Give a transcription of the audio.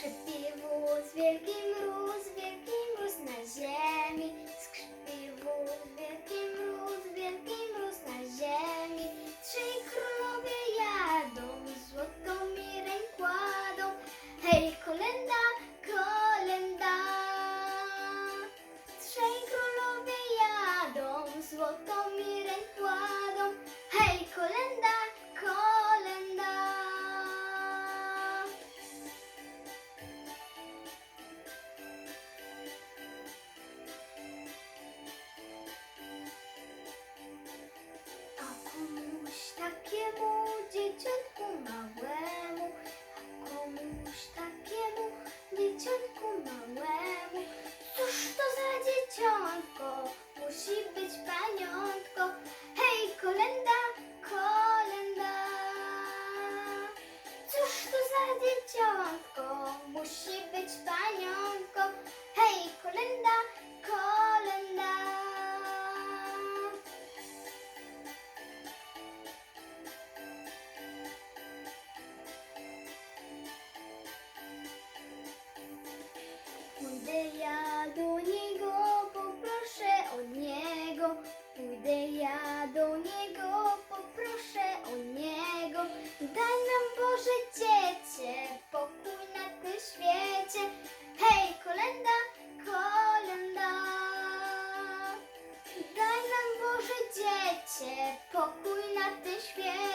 шипів у звірки. koniątko. Hej, kolenda, kolenda. Cóż to za dzieciątko? Musi być panią. się pokój na ten świecie.